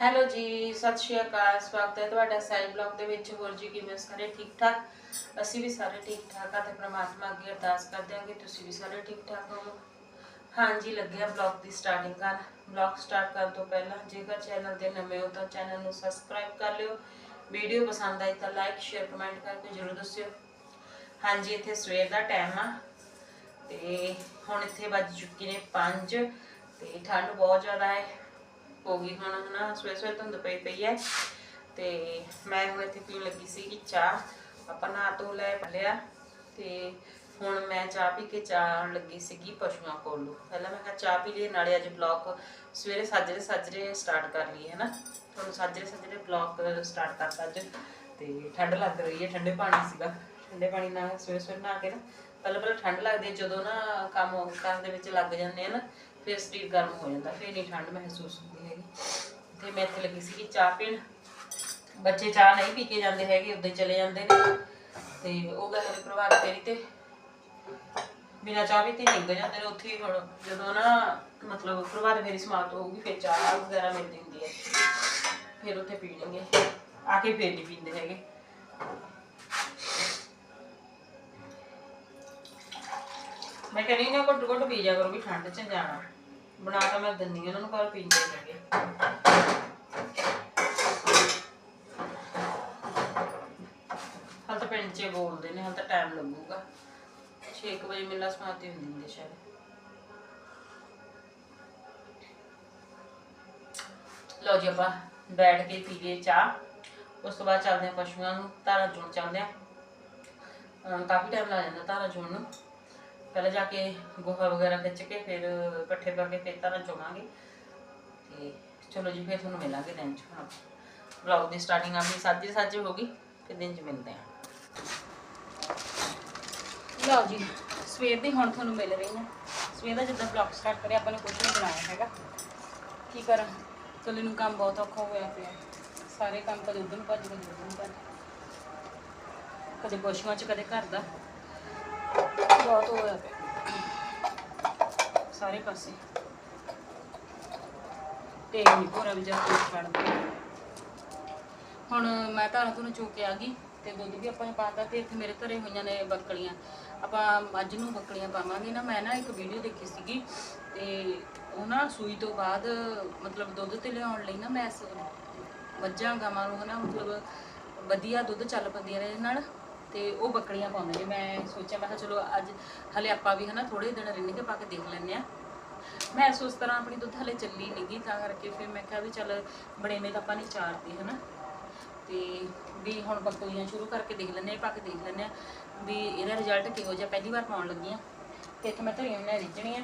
Hello ਜੀ, ਸਤਿ ਸ਼੍ਰੀ ਅਕਾਲ, ਸਵਾਗਤ ਹੈ ਤੁਹਾਡਾ ਸੈਲ ਬਲੌਗ ਦੇ ਵਿੱਚ। ਹੋਰ ਜੀ ਕਿਵੇਂ ਸਾਰੇ ਠੀਕ ਠਾਕ? ਅਸੀਂ ਵੀ ਸਾਰੇ ਠੀਕ ਠਾਕ ਆ ਤੇ ਪ੍ਰਮਾਤਮਾ ਅੱਗੇ ਅਰਦਾਸ ਕਰਦੇ ਹਾਂ ਕਿ ਤੁਸੀਂ ਵੀ ਸਾਰੇ ਠੀਕ ਠਾਕ ਹੋਵੋ। ਹਾਂਜੀ, ਲੱਗਿਆ ਬਲੌਗ ਦੀ ਸਟਾਰਟਿੰਗ ਕਰਨ ਬਲੌਗ ਸਟਾਰਟ ਕਰਨ ਤੋਂ ਪਹਿਲਾਂ ਜੇਕਰ ਚੈਨਲ ਤੇ ਨਵੇਂ ਹੋ ਤਾਂ ਚੈਨਲ ਨੂੰ ਸਬਸਕ੍ਰਾਈਬ ਕਰ ਲਿਓ। ਵੀਡੀਓ ਪਸੰਦ ਆਈ ਤਾਂ ਲਾਈਕ ਸ਼ੇਅਰ ਕਮੈਂਟ ਕਰਕੇ ਜਰੂਰ ਦੱਸਿਓ। ਹਾਂਜੀ, ਇੱਥੇ ਸਵੇਰ ਦਾ ਟਾਈਮ ਆ ਤੇ ਹੁਣ ਇੱਥੇ ਵੱਜ ਚੁੱਕੀ ਨੇ 5 ਤੇ ਠੰਡ ਬਹੁਤ ਜ਼ਿਆਦਾ ਹੈ। ਹੋ ਗਈ ਹੁਣ ਹਨਾ, ਸਵੇਰ ਸਵੇਰ ਧੁੰਦ ਪਈ ਪਈ ਹੈ ਤੇ ਮੈਂ ਹੁਣ ਇੱਥੇ ਪੀਣ ਲੱਗੀ ਸੀਗੀ ਚਾਹ, ਆਪਾਂ ਨਹਾ ਧੋ ਲੈ ਲਿਆ ਤੇ ਹੁਣ ਮੈਂ ਚਾਹ ਪੀ ਕੇ ਚਾਹ ਲੱਗੀ ਸੀਗੀ ਪਸ਼ੂਆਂ ਕੋਲੋਂ। ਪਹਿਲਾਂ ਮੈਂ ਕਿਹਾ ਚਾਹ ਪੀ ਲਈ ਨਾਲੇ ਅੱਜ ਬਲੌਗ ਸਵੇਰੇ ਸਾਜਰੇ ਸਾਜਰੇ ਸਟਾਰਟ ਕਰ ਲਈ ਹੈ ਨਾ ਤੁਹਾਨੂੰ ਸਾਜਰੇ ਸਾਜਰੇ ਬਲੌਗ ਸਟਾਰਟ ਕਰਤਾ ਅੱਜ ਤੇ ਠੰਡ ਲੱਗ ਰਹੀ ਹੈ ਠੰਡੇ ਪਾਣੀ ਸੀਗਾ। ਠੰਡੇ ਪਾਣੀ ਨਾਲ ਸਵੇਰੇ ਸਵੇਰੇ ਨਹਾ ਕੇ ਨਾ, ਪਹਿਲਾਂ ਪਹਿਲਾਂ ਠੰਡ ਲੱਗਦੀ ਜਦੋਂ ਨਾ ਕੰਮ ਕਰਨ ਦੇ ਵਿੱਚ ਲੱਗ ਜਾਂਦੇ ਆ ਨਾ ਫਿਰ ਸਰੀਰ ਗਰਮ ਹੋ ਜਾਂਦਾ, ਫਿਰ ਨਹੀਂ ਠੰਡ ਮਹਿਸੂਸ ਹੁੰਦੀ ਹੈਗੀ। ਤੇ ਮੈਂ ਇੱਥੇ ਲੱਗੀ ਸੀਗੀ ਚਾਹ ਪੀਣ। ਬੱਚੇ ਚਾਹ ਨਹੀਂ ਪੀ ਕੇ ਜਾਂਦੇ ਹੈਗੇ ਉੱਦਾਂ ਚਲੇ ਜਾਂਦੇ ਨੇ। ਤੇ ਉਹ ਗਏ ਨੇ ਪ੍ਰਭਾਤ ਫੇਰੀ ਤੇ। ਬਿਨਾਂ ਚਾਹ ਵੀ ਪੀਤੇ ਨਿਕਲ ਜਾਂਦੇ ਨੇ। ਉੱਥੇ ਹੀ ਹੁਣ ਜਦੋਂ ਨਾ, ਮਤਲਬ ਪ੍ਰਭਾਤ ਫੇਰੀ ਸਮਾਪਤ ਹੋਊਗੀ, ਫਿਰ ਚਾਹ ਵਗੈਰਾ ਮਿਲਦੀ ਹੁੰਦੀ ਹੈ। ਫਿਰ ਉੱਥੇ ਪੀਣਗੇ। ਆ ਕੇ ਫਿਰ ਨਹੀਂ ਪੀਂਦੇ ਹੈਗੇ। ਮੈਂ ਕਹਿੰਦੀ ਨਾ ਘੁੱਟ ਘੁੱਟ ਪੀ ਜਾ ਕਰੋ ਵੀ ਠੰਡ ਚ ਜਾਣਾ। ਬਣਾ ਤਾਂ ਮੈਂ ਦਿੰਦੀ ਉਹਨਾਂ ਨੂੰ ਪਰ ਪੀਂਦੇ ਹੈਗੇ ਹਾਲ ਤਾਂ ਪਿੰਡ 'ਚ ਬੋਲਦੇ ਨੇ, ਹਾਲ ਤਾਂ ਟਾਈਮ ਲੱਗੂਗਾ। 6 ਵਜੇ ਮਿਲਣਾ ਸਮਾਪਤੀ ਹੁੰਦੀ ਹੁੰਦੀ ਸ਼ਾਇਦ। ਲਓ ਜੀ ਆਪਾਂ ਬੈਠ ਕੇ ਪੀਏ ਚਾਹ। ਉਸ ਤੋਂ ਬਾਅਦ ਚੱਲਦੇ ਆ ਪਸ਼ੂਆਂ ਨੂੰ, ਧਾਰਾ ਚੋਣ ਚੱਲਦੇ ਆ ਕਾਫੀ ਟਾਈਮ ਲੱਗ ਜਾਂਦਾ ਧਾਰਾ ਚੋਣ ਨੂੰ। ਪਹਿਲਾਂ ਜਾ ਕੇ ਗੋਹਾ ਵਗੈਰਾ ਖਿੱਚ ਕੇ ਫਿਰ ਇਕੱਠੇ ਕਰਕੇ ਕੇ ਫਿਰ ਧਾਰਾਂ ਚੋਵਾਂਗੇ ਤੇ ਚਲੋ ਜੀ, ਫਿਰ ਤੁਹਾਨੂੰ ਮਿਲਾਂਗੇ ਦਿਨ ਚ। ਹੁਣ ਵਲੌਗ ਦੀ ਸਟਾਰਟਿੰਗ ਆਪਣੀ ਸਾਜੇ ਸਾਜੇ ਹੋ ਗਈ, ਫਿਰ ਦਿਨ ਚ ਮਿਲਦੇ ਹਾਂ। ਲਓ ਜੀ, ਸਵੇਰ ਦੀ ਹੁਣ ਤੁਹਾਨੂੰ ਮਿਲ ਰਹੀ ਹਾਂ। ਸਵੇਰ ਦਾ ਜਿੱਦਾਂ ਵਲੌਗ ਸਟਾਰਟ ਕਰਿਆ, ਆਪਾਂ ਨੇ ਕੁਝ ਨਹੀਂ ਬਣਾਇਆ ਹੈਗਾ। ਕੀ ਕਰਾਂ? ਕੱਲੀ ਨੂੰ ਕੰਮ ਬਹੁਤ ਔਖਾ ਹੋਇਆ ਪਿਆ। ਸਾਰੇ ਕੰਮ ਕਦੇ ਉਧਰ ਨੂੰ ਭੱਜ, ਕਦੇ ਉਧਰ ਨੂੰ ਭੱਜ। ਕਦੇ ਪਸ਼ੂਆਂ ਚ ਕਦੇ ਘਰ ਦਾ। ਬਹੁਤ ਹੋਇਆ ਪਿਆ ਸਾਰੇ ਪਾਸੇ। ਤੇ ਪੂਰਾ ਵੀ ਜਦ ਕੋਈ ਛੱਡਦਾ ਹੁਣ ਮੈਂ ਧਾਰਾਂ ਤੋਂ ਚੋ ਕੇ ਆ ਗਈ ਤੇ ਦੁੱਧ ਵੀ ਆਪਾਂ ਨੇ ਪਾਤਾ ਤੇ ਇੱਥੇ ਮੇਰੇ ਘਰੇ ਹੋਈਆਂ ਨੇ ਬੱਕਲੀਆਂ ਆਪਾਂ ਅੱਜ ਨੂੰ ਬੱਕਲੀਆਂ ਪਾਵਾਂਗੇ ਨਾ। ਮੈਂ ਨਾ ਇੱਕ ਵੀਡੀਓ ਦੇਖੀ ਸੀਗੀ ਤੇ ਉਹ ਨਾ ਸੂਈ ਤੋਂ ਬਾਅਦ ਮਤਲਬ ਦੁੱਧ ਤੇ ਲਿਆਉਣ ਲਈ ਨਾ ਮੈਂ ਸ- ਮੱਝਾਂ ਗਾਵਾਂ ਨੂੰ ਨਾ ਮਤਲਬ ਵਧੀਆ ਦੁੱਧ ਚੱਲ ਪੈਂਦੀਆਂ ਨੇ ਨਾਲ। ਤੇ ਉਹ ਬੱਕਰੀਆਂ ਪਾਉਂਦੇ ਨੇ। ਮੈਂ ਸੋਚਿਆ, ਮੈਂ ਕਿਹਾ ਚਲੋ ਅੱਜ ਹਲੇ ਆਪਾਂ ਵੀ ਹਨਾ ਥੋੜੇ ਦਿਨ ਰਿੰਨ ਕੇ ਪਾ ਕੇ ਦੇਖ ਲੈਂਦੇ ਆ। ਮੈਂ ਉਸ ਤਰ੍ਹਾਂ ਆਪਣੀ ਦੁੱਧ ਹਲੇ ਚੱਲੀ ਨਹੀਂਗੀ ਤਾਂ ਕਰਕੇ ਫਿਰ ਮੈਂ ਕਿਹਾ ਵੀ ਚੱਲ ਬੜੇਵੇਂ ਤਾਂ ਆਪਾਂ ਨਹੀਂ ਚਾਰਦੇ ਹਨਾ। ਤੇ ਵੀ ਹੁਣ ਬੱਕਰੀਆਂ ਸ਼ੁਰੂ ਕਰਕੇ ਦੇਖ ਲੈਂਦੇ ਆ, ਪਾ ਕੇ ਦੇਖ ਲੈਂਦੇ ਆ ਵੀ ਇਹਦਾ ਰਿਜ਼ਲਟ ਕਿਹੋ ਜਿਹਾ, ਪਹਿਲੀ ਵਾਰ ਪਾਉਣ ਲੱਗੀ ਆ। ਤੇ ਇੱਥੇ ਮੈਂ ਧਰੀਆਂ ਨੇ ਰਿੱਝਣੀਆਂ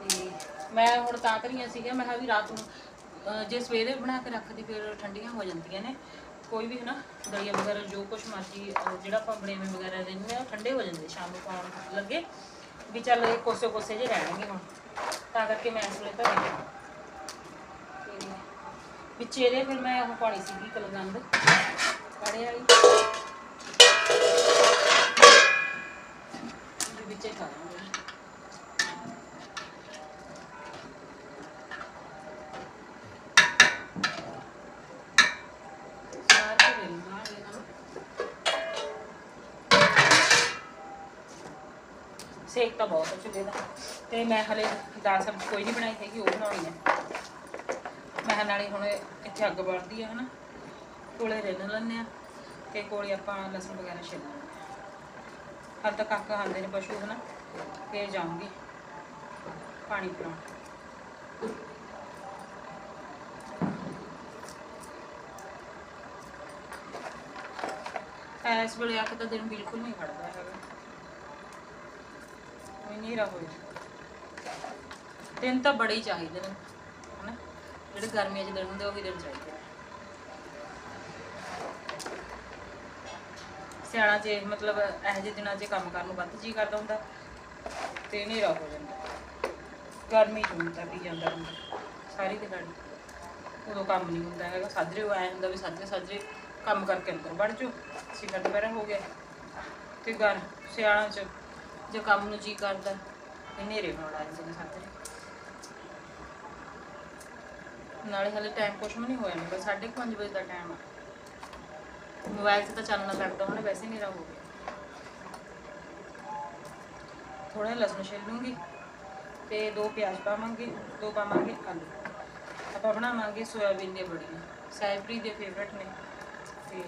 ਤੇ ਮੈਂ ਹੁਣ ਤਾਂ ਧਰੀਆਂ ਸੀਗੀਆਂ, ਮੈਂ ਕਿਹਾ ਵੀ ਰਾਤ ਨੂੰ ਜੇ ਸਵੇਰੇ ਬਣਾ ਕੇ ਰੱਖਦੀ, ਫਿਰ ਠੰਡੀਆਂ ਹੋ ਜਾਂਦੀਆਂ ਨੇ। ਕੋਈ ਵੀ ਹਨਾ ਦਲੀਆ ਵਗੈਰਾ ਜੋ ਕੁਛ ਮਰਜ਼ੀ ਜਿਹੜਾ ਆਪਾਂ ਬਣੇਵੇਂ ਵਗੈਰਾ ਦਿੰਦੇ ਆ ਉਹ ਠੰਡੇ ਹੋ ਜਾਂਦੇ, ਸ਼ਾਮ ਨੂੰ ਪਾਉਣ ਲੱਗੇ, ਵੀ ਚੱਲ ਇਹ ਕੋਸੇ ਕੋਸੇ ਜੇ ਰਹਿਣਗੇ ਹੁਣ। ਤਾਂ ਕਰਕੇ ਮੈਂ ਇਸ ਵੇਲੇ ਧਰੀ ਵਿੱਚ ਇਹਦੇ ਫਿਰ ਮੈਂ ਉਹ ਪਾਣੀ ਸੀਗੀ ਕਲਗੰਦ ਕਾੜੇ ਵਾਲੀ। ਵਿੱਚ ਹੀ ਖਾ ਲਾਂਗੇ ਸੇਕ ਤਾਂ ਬਹੁਤ ਹੈ ਚੁੱਲ੍ਹੇ ਦਾ ਤੇ ਮੈਂ ਹਲੇ ਦਾਲ ਸਬਜ਼ੀ ਕੋਈ ਨਹੀਂ ਬਣਾਈ ਹੈਗੀ, ਉਹ ਬਣਾਉਣੀ ਹੈ। ਮੈਂ ਨਾਲੇ ਹੁਣ ਇੱਥੇ ਅੱਗ ਬਲਦੀ ਆ, ਹਨਾ। ਕੋਲੇ ਰਿੰਨ ਲੈਂਦੇ ਆ ਤੇ ਕੋਲੇ ਆਪਾਂ ਲਸਣ ਵਗੈਰਾ ਛਿੱਲ ਲੈਂਦੇ ਆ। ਤੱਕ ਕਾਕਾ ਖਾਂਦੇ ਨੇ ਪਸ਼ੂ, ਹਨਾ। ਫੇਰ ਜਾਊਂਗੀ ਪਾਣੀ ਪਿਲਾਉਣ ਇਸ ਵੇਲੇ ਆ ਕੇ ਤਾਂ ਦਿਨ ਬਿਲਕੁਲ ਨਹੀਂ ਖੜਦਾ ਹੈਗਾ। ਕੋਈ ਨਹੀਂ ਹੋਇਆ ਦਿਨ ਤਾਂ ਬੜੇ ਹੀ ਚਾਹੀਦੇ ਨੇ, ਹਨਾ? ਜਿਹੜੇ ਗਰਮੀਆਂ 'ਚ ਦਿਨ ਹੁੰਦੇ ਉਹ ਵੀ ਦਿਨ ਚਾਹੀਦੇ ਸਿਆਣਾ 'ਚ ਮਤਲਬ ਇਹੋ ਜਿਹੇ ਦਿਨਾਂ 'ਚ ਕੰਮ ਕਰਨ ਨੂੰ ਵੱਧ ਜੀ ਕਰਦਾ ਹੁੰਦਾ ਤੇ ਹਨੇਰਾ ਹੋ ਜਾਂਦਾ। ਗਰਮੀ 'ਚ ਹੁੰਦਾ ਵੀ ਜਾਂਦਾ ਹੁੰਦਾ ਸਾਰੀ ਦਿਹਾੜੀ। ਉਦੋਂ ਕੰਮ ਨਹੀਂ ਹੁੰਦਾ ਹੈਗਾ। ਸਾਜਰੇ ਉਹ ਐ ਹੁੰਦਾ ਵੀ ਸਾਜਰੇ ਸਾਜਰੇ ਕੰਮ ਕਰਕੇ ਅੰਦਰ ਵੜ ਜਾਓ। ਸਿਖਰ ਦੁਪਹਿਰਾ ਹੋ ਗਿਆ। ਤੇ ਗਰ ਸਿਆਣਾ 'ਚ ਜੇ ਕੰਮ ਨੂੰ ਜੀ ਕਰਦਾ, ਹਨੇਰੇ ਹੋਣ ਲੱਗ ਜਾਂਦੇ ਨੇ ਨਾਲੇ ਹਲੇ ਟਾਈਮ ਕੁਛ ਵੀ ਨਹੀਂ ਹੋਇਆ ਮੇਰਾ 5:30 ਵਜੇ ਦਾ ਟਾਈਮ ਆ। ਮੋਬਾਈਲ 'ਤੇ ਤਾਂ ਚੱਲਣਾ ਲੱਗਦਾ ਹੁਣ ਵੈਸੇ ਨਹੀਂ ਹੋ ਥੋੜਾ ਲਸਣ ਛਿੱਲ ਲੂੰਗੀ ਤੇ ਦੋ ਪਿਆਜ਼ ਪਾਵਾਂਗੇ, ਦੋ ਪਾਵਾਂਗੇ ਆਲੂ। ਆਪਾਂ ਬਣਾਵਾਂਗੇ ਸੋਇਆਬੀਨ ਦੀਆਂ ਬੜੀਆਂ, ਸਾਇਬਰੀ ਦੇ ਫੇਵਰਟ ਨੇ ਤੇ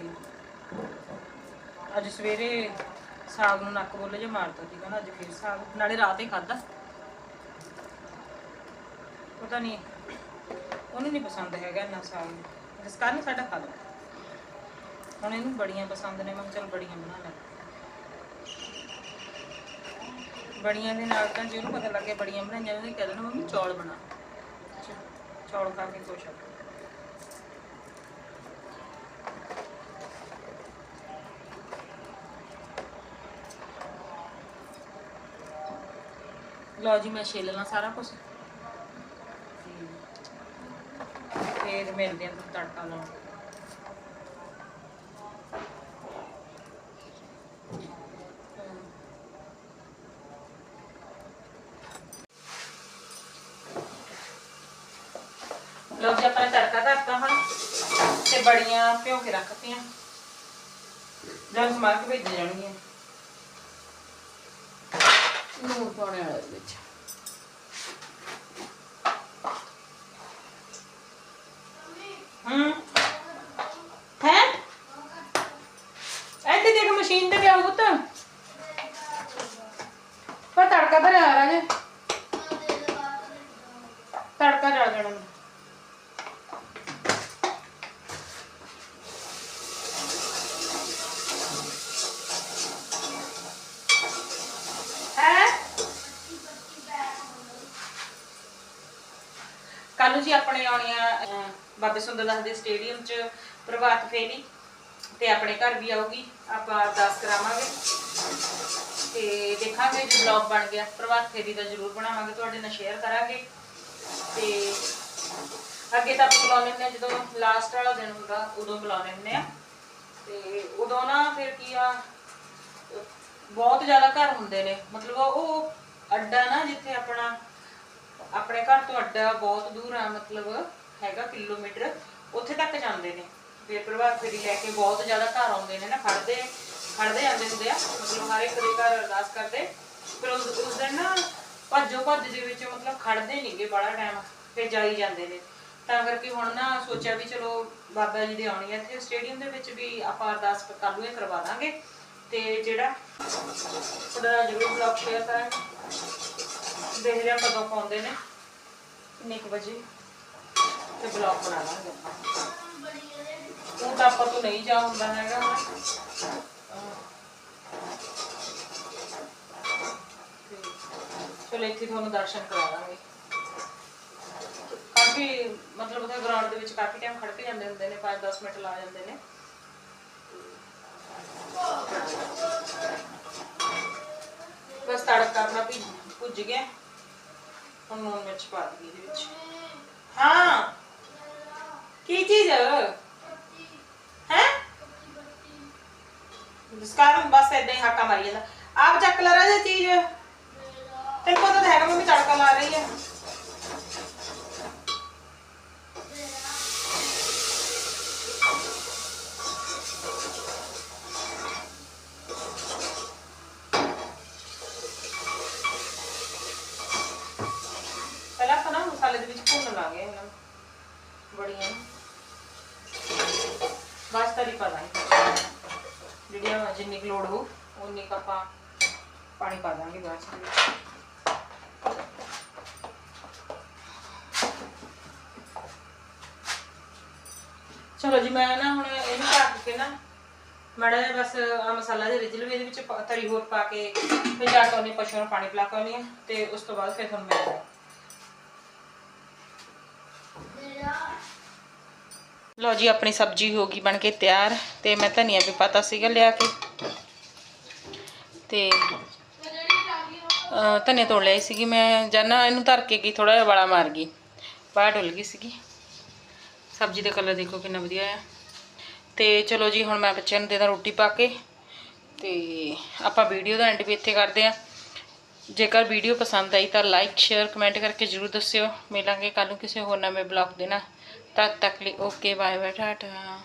ਅੱਜ ਸਵੇਰੇ ਸਾਗ ਨੂੰ ਨੱਕ ਬੋਲੇ ਜੇ ਮਾਰਤਾ ਸੀ ਕਹਿੰਦਾ ਅੱਜ ਫਿਰ ਸਾਗ, ਨਾਲੇ ਰਾਤ ਹੀ ਖਾਦਾ ਪਤਾ ਨਹੀਂ ਉਹਨੂੰ ਨਹੀਂ ਪਸੰਦ ਹੈਗਾ ਇੰਨਾ ਸਾਗ। ਇਸ ਕਾਰਨ ਸਾਡਾ ਖਾ ਲਿਆ ਹੁਣ ਇਹਨੂੰ ਬੜੀਆਂ ਪਸੰਦ ਨੇ, ਮੈਂ ਚਲ ਬੜੀਆਂ ਬਣਾ ਲੈ ਬੜੀਆਂ ਦੇ ਨਾਲ ਤਾਂ ਜੇ ਉਹਨੂੰ ਪਤਾ ਲੱਗੇ ਬੜੀਆਂ ਬਣਾਈਆਂ ਉਹਨੇ ਕਹਿ ਦੇਣਾ ਮੰਮੀ ਚੌਲ ਬਣਾ। ਚੌਲ ਖਾ ਕੇ ਖੁਸ਼ ਹੋ ਲਓ ਜੀ, ਮੈਂ ਛਿੱਲ ਲਾਂ ਸਾਰਾ ਕੁਝ ਫੇਰ ਮਿਲਦੇ ਆਂ ਤੜਕਾ ਲਾਉਣ। ਲਓ ਜੀ ਆਪਾਂ ਤੜਕਾ ਧਰਤਾ ਹਾਂ ਤੇ ਬੜੀਆਂ ਭਿਓ ਕੇ ਰੱਖਤੀਆਂ ਜਦ ਸਮਾਰ ਕੇ ਭੇਜ ਜਾਣਗੀਆਂ। ਨੂਰ ਪਾਉਣੇ ਵਾਲੇ ਵਿੱਚ। ਹੂੰ। ਹੈ? ਇੱਥੇ ਦੇਖ ਮਸ਼ੀਨ ਤੇ ਪਿਆ ਪੁੱਤ। ਪਰ ਤੜਕਾ ਤਾਂ ਆ ਰਾਜੇ ਤੜਕਾ ਜਲ ਜਾਣਾ ਹੈ ਕੱਲ ਨੂੰ ਜੀ ਆਪਣੇ ਆਉਣੀਆਂ ਅਹ, ਬਾਬੇ ਸੁੰਦਰ ਦਾਸ ਦੇ ਸਟੇਡੀਅਮ 'ਚ ਪ੍ਰਭਾਤ ਫੇਰੀ ਤੇ ਆਪਣੇ ਘਰ ਵੀ ਆਊਗੀ ਆਪਾਂ ਅਰਦਾਸ ਕਰਾਵਾਂਗੇ। ਤੇ ਦੇਖਾਂਗੇ ਜੇ ਬਲੌਗ ਬਣ ਗਿਆ ਪ੍ਰਭਾਤ ਫੇਰੀ ਦਾ ਜ਼ਰੂਰ ਬਣਾਵਾਂਗੇ ਤੁਹਾਡੇ ਨਾਲ ਸ਼ੇਅਰ ਕਰਾਂਗੇ। ਤੇ ਅੱਗੇ ਤਾਂ ਆਪਾਂ ਬੁਲਾਉਂਦੇ ਹੁੰਦੇ ਹਾਂ ਜਦੋਂ ਲਾਸਟ ਵਾਲਾ ਦਿਨ ਹੁੰਦਾ ਉਦੋਂ ਬੁਲਾਉਂਦੇ ਹੁੰਦੇ ਆ ਤੇ ਉਦੋਂ ਨਾ ਫਿਰ ਕੀ ਆ ਬਹੁਤ ਜ਼ਿਆਦਾ ਘਰ ਹੁੰਦੇ ਨੇ ਮਤਲਬ ਉਹ ਅੱਡਾ ਨਾ ਜਿੱਥੇ ਆਪਣਾ ਆਪਣੇ ਘਰ ਤੋਂ ਅੱਡਾ ਬਹੁਤ ਦੂਰ ਆ, ਮਤਲਬ ਹੈਗਾ ਕਿਲੋਮੀਟਰ, ਉੱਥੇ ਤੱਕ ਜਾਂਦੇ ਨੇ। ਫਿਰ ਪ੍ਰਭਾਤ ਫੇਰੀ ਲੈ ਕੇ ਬਹੁਤ ਜ਼ਿਆਦਾ ਘਰ ਆਉਂਦੇ ਨੇ ਨਾ ਖੜਦੇ ਖੜਦੇ ਜਾਂਦੇ ਹੁੰਦੇ ਆ, ਮਤਲਬ ਹਰ ਇੱਕ ਦੇ ਘਰ ਅਰਦਾਸ ਕਰਦੇ। ਫਿਰ ਉਸ ਉਸ ਦਿਨ ਨਾ ਭੱਜੋ ਭੱਜ ਦੇ ਵਿੱਚ ਮਤਲਬ ਖੜਦੇ ਨਹੀਂਗੇ ਬੜਾ ਟਾਈਮ ਫਿਰ ਜਾਈ ਜਾਂਦੇ ਨੇ। ਤਾਂ ਕਰਕੇ ਹੁਣ ਨਾ ਸੋਚਿਆ ਵੀ ਚਲੋ ਬਾਬਾ ਜੀ ਦੇ ਆਉਣੀ ਹੈ ਇੱਥੇ ਸਟੇਡੀਅਮ ਦੇ ਵਿੱਚ ਵੀ ਆਪਾਂ ਅਰਦਾਸ ਕੱਲ੍ਹ ਨੂੰ ਕਰਵਾ ਦਾਂਗੇ। ਤੇ ਜਿਹੜਾ, ਉਹਦਾ ਜ਼ਰੂਰ ਬਲੌਗ ਸ਼ੇਅਰ ਕਰਾਂਗੇ ਦੇਖਦੇ ਹਾਂ ਕਦੋਂ ਪਾਉਂਦੇ ਨੇ। ਕਿੰਨੇ ਕੁ ਵਜੇ। ਤੇ ਬਲੌਗ ਬਣਾ ਲਾਂਗੇ ਆਪਾਂ। ਉਹ ਤਾਂ ਆਪਾਂ ਤੋਂ ਨਹੀਂ ਜਾ ਹੁੰਦਾ ਹੈਗਾ। ਚਲੋ ਇੱਥੇ ਤੁਹਾਨੂੰ ਦਰਸ਼ਨ ਕਰਾ ਦਾਂਗੇ ਕਾਫੀ ਮਤਲਬ ਉਹਦੇ ਗਰਾਊਂਡ ਦੇ ਵਿੱਚ ਕਾਫੀ ਟਾਈਮ ਖੜ ਕੇ ਜਾਂਦੇ ਹੁੰਦੇ ਨੇ 5-10 ਮਿੰਟ ਲਾ ਜਾਂਦੇ ਨੇ। ਬਸ ਤੜਕਾ ਆਪਣਾ ਭੁੱਜ ਗਿਆ। ਹੁਣ ਨੂਨ ਮਿਰਚ ਪਾ ਦਈਏ ਇਹਦੇ ਵਿੱਚ। ਹਾਂ। ਕੀ ਚੀਜ਼? ਹੈ? ਜਿਸਕਾਰ ਬਸ ਏਦਾਂ ਹੀ ਹਾਕਾ ਮਾਰੀ ਜਾਂਦਾ। ਆਪ ਚੱਕ ਲੈ ਰਾਜਾ ਚੀਜ਼। ਤੈਨੂੰ ਪਤਾ ਤਾਂ ਹੈਗਾ, ਮੰਮੀ ਤੜਕਾ ਲਾ ਰਹੀ ਹੈ ਪਹਿਲਾਂ ਆਪਾਂ ਨਾ ਮਸਾਲੇ ਦੇ ਵਿੱਚ ਭੁੰਨ ਲਾਂਗੇ ਇਹਨਾਂ ਨੂੰ ਬੜੀਆਂ ਨੂੰ। ਬਸ ਤਰੀ ਪਾ ਦਾਂਗੇ ਜਿਹੜੀਆਂ ਜਿੰਨੀ ਕੁ ਲੋੜ ਹੋ ਉਨੀ ਆਪਾਂ ਪਾਣੀ ਪਾ ਦਾਂਗੇ ਬਾਅਦ ਵਿੱਚ। ਚਲੋ ਜੀ, ਮੈਂ ਨਾ ਹੁਣ ਇਹਨੂੰ ਢੱਕ ਕੇ ਨਾ ਮਾੜਾ ਜਿਹਾ ਬਸ ਆ ਮਸਾਲਾ ਦੇ ਰਿਜਲ ਵੀ ਇਹਦੇ ਵਿੱਚ ਤਰੀ ਹੋਰ ਪਾ ਕੇ, ਫਿਰ ਜਾ ਕੇ ਉਹਨੇ ਪਸ਼ੂ ਨੂੰ ਪਾਣੀ ਪਿਲਾ ਕੇ ਆਉਣੀ ਹਾਂ ਤੇ ਉਸ ਤੋਂ ਬਾਅਦ ਫਿਰ ਤੁਹਾਨੂੰ ਮਿਲਦਾ ਲਓ ਜੀ, ਆਪਣੀ ਸਬਜ਼ੀ ਹੋ ਗਈ ਬਣ ਕੇ ਤਿਆਰ ਤੇ ਮੈਂ ਧਨੀਆ ਵੀ ਪਾਤਾ ਸੀਗਾ ਲਿਆ ਕੇ ਤੇ, ਅਹ ਤੋੜ ਲਿਆਈ ਸੀਗੀ। ਮੈਂ ਜਾਨਾ, ਇਹਨੂੰ ਧਰ ਕੇ ਗਈ ਥੋੜਾ ਜਿਹਾ ਵਾਲਾ ਮਾਰ ਗਈ। ਬਾਹਰ ਡੁੱਲ ਗਈ ਸੀਗੀ। ਸਬਜ਼ੀ ਦਾ ਕਲਰ ਦੇਖੋ ਕਿੰਨਾ ਵਧੀਆ ਆ। ਤੇ ਚਲੋ ਜੀ, ਹੁਣ ਮੈਂ ਬੱਚਿਆਂ ਨੂੰ ਦੇਦਾਂ ਰੋਟੀ ਪਾ ਕੇ। ਤੇ ਆਪਾਂ ਵੀਡੀਓ ਦਾ ਐਂਡ ਵੀ ਇੱਥੇ ਕਰਦੇ ਆ। ਜੇਕਰ ਵੀਡੀਓ ਪਸੰਦ ਆਈ ਤਾਂ ਲਾਈਕ ਸ਼ੇਅਰ ਕਮੈਂਟ ਕਰਕੇ ਜਰੂਰ ਦੱਸਿਓ। ਮਿਲਾਂਗੇ ਕੱਲ ਨੂੰ ਕਿਸੇ ਹੋਰ ਨਵੇਂ ਬਲੌਗ ਦੇ ਨਾਲ। ਤਦ ਤੱਕ ਲਈ ਓਕੇ ਬਾਏ ਬਾਏ ਟਾਟਾ